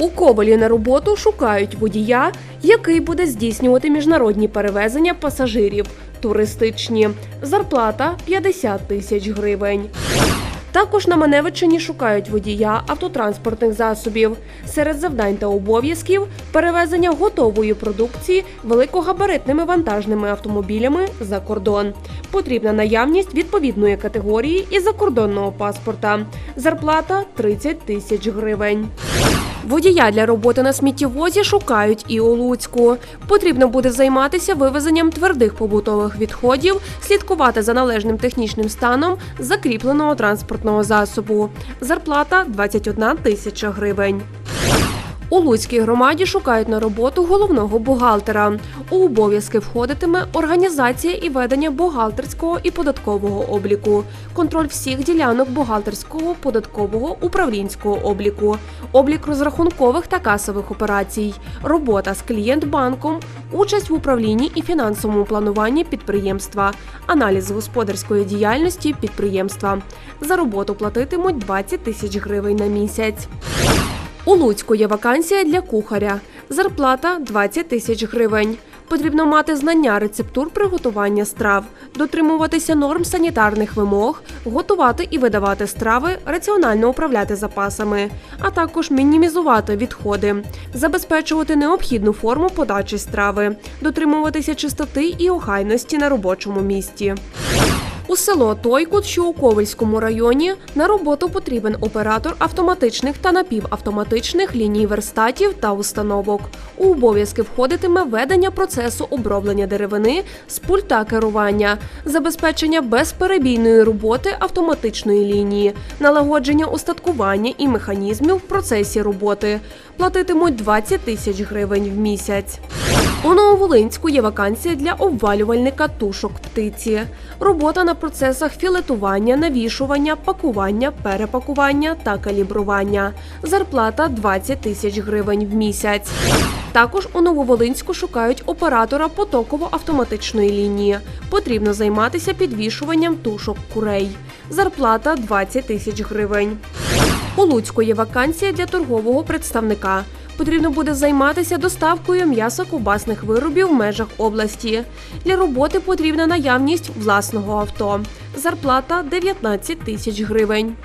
У Ковалі на роботу шукають водія, який буде здійснювати міжнародні перевезення пасажирів. Туристичні. Зарплата 50 тисяч гривень. Також на Маневичині шукають водія автотранспортних засобів. Серед завдань та обов'язків перевезення готової продукції великогабаритними вантажними автомобілями за кордон. Потрібна наявність відповідної категорії і закордонного паспорта. Зарплата 30 тисяч гривень. Водія для роботи на сміттєвозі шукають і у Луцьку. Потрібно буде займатися вивезенням твердих побутових відходів, слідкувати за належним технічним станом закріпленого транспортного засобу. Зарплата 21 тисяча гривень. У Луцькій громаді шукають на роботу головного бухгалтера. У обов'язки входитиме організація і ведення бухгалтерського і податкового обліку, контроль всіх ділянок бухгалтерського, податкового, управлінського обліку, облік розрахункових та касових операцій, робота з клієнт-банком, участь в управлінні і фінансовому плануванні підприємства, аналіз господарської діяльності підприємства. За роботу платитимуть 20 тисяч гривень на місяць. У Луцьку є вакансія для кухаря. Зарплата 20 тисяч гривень. Потрібно мати знання рецептур приготування страв, дотримуватися норм санітарних вимог, готувати і видавати страви, раціонально управляти запасами, а також мінімізувати відходи, забезпечувати необхідну форму подачі страви, дотримуватися чистоти і охайності на робочому місці. У село Тойкут, що у Ковельському районі, на роботу потрібен оператор автоматичних та напівавтоматичних ліній верстатів та установок. У обов'язки входитиме ведення процесу оброблення деревини з пульта керування, забезпечення безперебійної роботи автоматичної лінії, налагодження устаткування і механізмів в процесі роботи. Платитимуть 20 тисяч гривень в місяць. У Нововолинську є вакансія для обвалювальника тушок птиці. Робота на процесах філетування, навішування, пакування, перепакування та калібрування. Зарплата 20 тисяч гривень в місяць. Також у Нововолинську шукають оператора потоково-автоматичної лінії. Потрібно займатися підвішуванням тушок курей. Зарплата 20 тисяч гривень. У Луцьку є вакансія для торгового представника. Потрібно буде займатися доставкою м'ясо кубасних виробів в межах області. Для роботи потрібна наявність власного авто. Зарплата 19 тисяч гривень.